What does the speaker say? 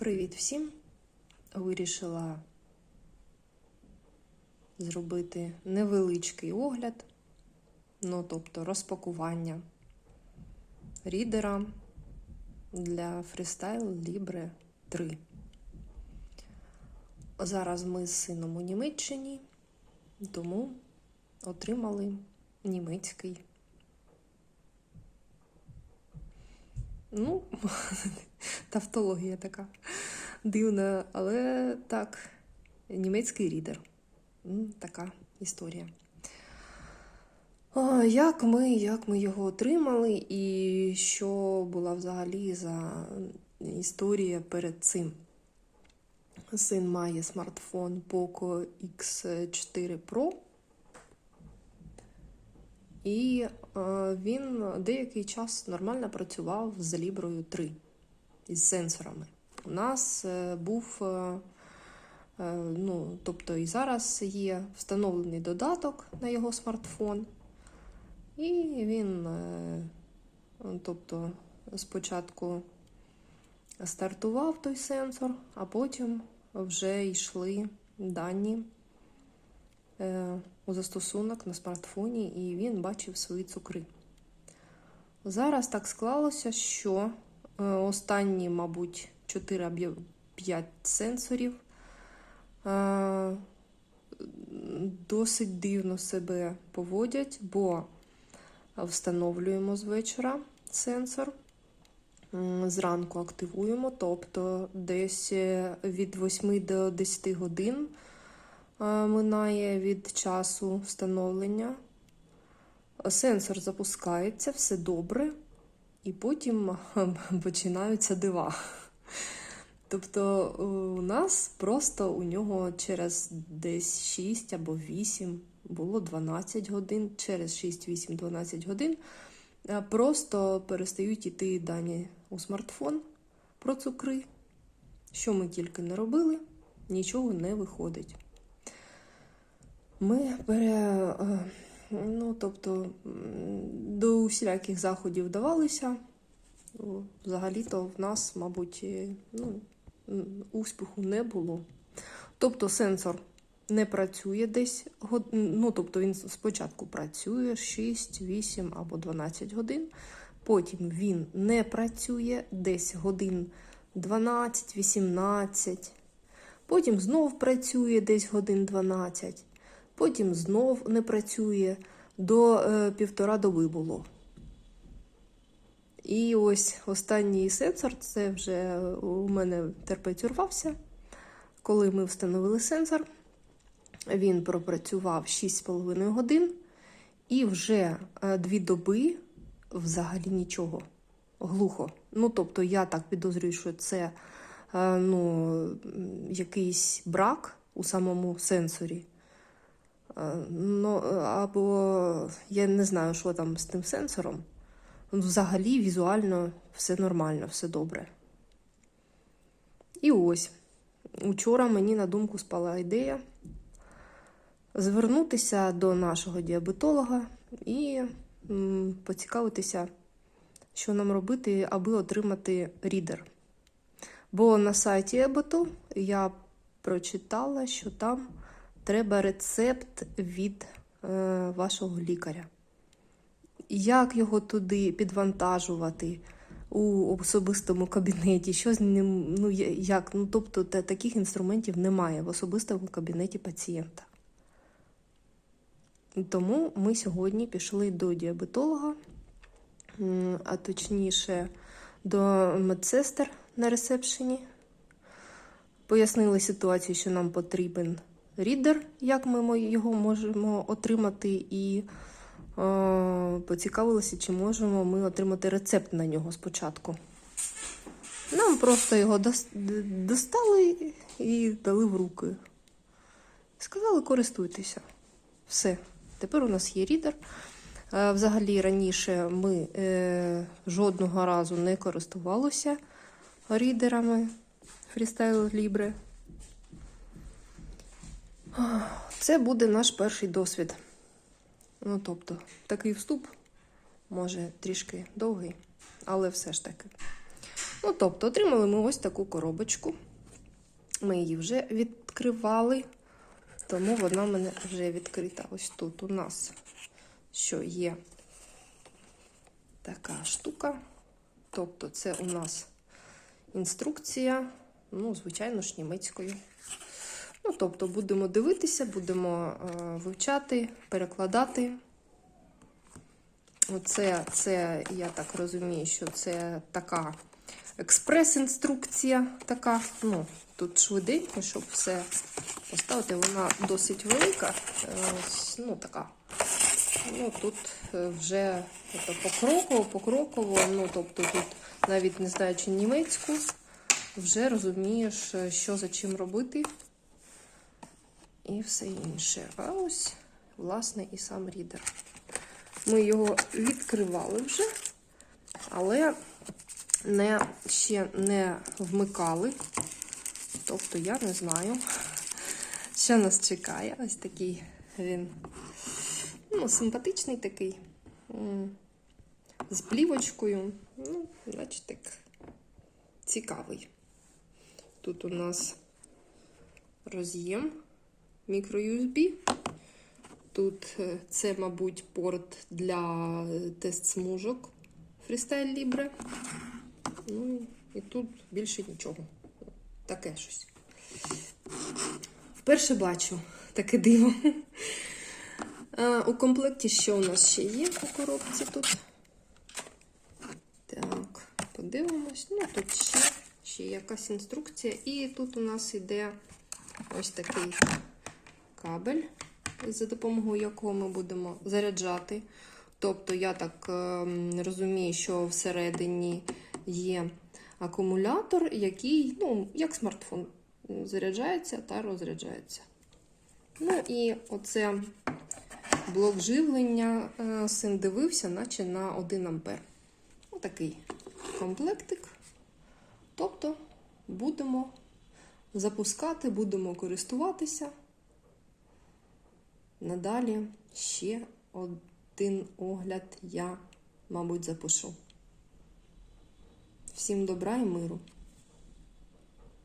Привіт всім! Вирішила зробити невеличкий огляд, ну тобто розпакування рідера для Freestyle Libre 3. Зараз ми з сином у Німеччині, тому отримали німецький. Ну, тавтологія така дивна, але так, німецький рідер. Така історія. Як ми, як ми його отримали, і що була взагалі за історія перед цим? Син має смартфон Poco X4 Pro. І він деякий час нормально працював з Libre 3 із сенсорами. У нас е, був, е, е, ну, тобто і зараз є встановлений додаток на його смартфон, і він, тобто, спочатку стартував той сенсор, а потім вже йшли дані у застосунок на смартфоні, і він бачив свої цукри. Зараз так склалося, що останні, мабуть, 4 або 5 сенсорів е, досить дивно себе поводять, бо встановлюємо з вечора сенсор. Зранку активуємо, тобто десь е, від 8 до 10 годин е, минає від часу встановлення. Сенсор запускається, все добре, і потім починаються дива. Тобто у нас просто у нього через десь 6 або 8, було 12 годин, через 6, 8, 12 годин е, просто перестають іти дані у смартфон про цукри. Що ми тільки не робили, нічого не виходить. Ми бере, е, ну, тобто, до всіляких заходів вдавалися. Взагалі-то в нас, мабуть, ну, успіху не було. Тобто сенсор не працює десь, ну, тобто він спочатку працює 6, 8 або 12 годин, потім він не працює десь годин 12, 18, потім знов працює десь годин 12, потім знов не працює до е, півтора доби було. І ось останній сенсор, це вже у мене терпець урвався. Коли ми встановили сенсор, він пропрацював 6,5 годин, і вже е, дві доби взагалі нічого. Глухо. Ну, тобто, я так підозрюю, що це е, ну, якийсь брак у самому сенсорі. Ну, або я не знаю, що там з тим сенсором. Ну, Взагалі, візуально все нормально, все добре. І ось, учора мені на думку спала ідея звернутися до нашого діабетолога і поцікавитися, що нам робити, аби отримати рідер. Бо на сайті Еботу я прочитала, що там треба рецепт від е, вашого лікаря як його туди підвантажувати у особистому кабінеті, що з ним, ну як, ну тобто та, таких інструментів немає в особистому кабінеті пацієнта. Тому ми сьогодні пішли до діабетолога, а точніше до медсестер на ресепшені. Пояснили ситуацію, що нам потрібен рідер, як ми його можемо отримати, і е, поцікавилися, чи можемо ми отримати рецепт на нього спочатку. Нам просто його достали і дали в руки. Сказали, користуйтеся. Все. Тепер у нас є рідер. Е, Взагалі раніше ми е, жодного разу не користувалися рідерами Freestyle Libre. Це буде наш перший досвід. Ну, тобто, такий вступ, може, трішки довгий, але все ж таки. Ну, тобто, отримали ми ось таку коробочку. Ми її вже відкривали, тому вона в мене вже відкрита. Ось тут у нас що є така штука. Тобто, це у нас інструкція, ну, звичайно ж, німецькою. Ну, тобто, будемо дивитися, будемо е, вивчати, перекладати. Оце, це, я так розумію, що це така експрес-інструкція, така, ну, тут швиденько, щоб все поставити. Вона досить велика, е, ну, така. Ну, тут е, вже покроково, покроково, ну, тобто тут навіть не знаючи німецьку, вже розумієш, що за чим робити і все інше. А ось, власне, і сам рідер. Ми його відкривали вже, але не, ще не вмикали. Тобто я не знаю, що нас чекає. Ось такий він ну, симпатичний такий. З плівочкою. Ну, значить так, цікавий. Тут у нас роз'єм мікро-USB. Тут е, це, мабуть, порт для е, тест-смужок Freestyle Libre. Ну, і тут більше нічого. Таке щось. Вперше бачу таке диво. У комплекті що у нас ще є у коробці тут? Так, подивимось. Ну, тут ще, ще якась інструкція. І тут у нас іде ось такий кабель, за допомогою якого ми будемо заряджати. Тобто, я так ем, розумію, що всередині є акумулятор, який, ну, як смартфон, заряджається та розряджається. Ну і оце блок живлення е, син дивився, наче на 1 ампер. Отакий комплектик. Тобто будемо запускати, будемо користуватися. Надалі ще один огляд я, мабуть, запишу. Всім добра і миру!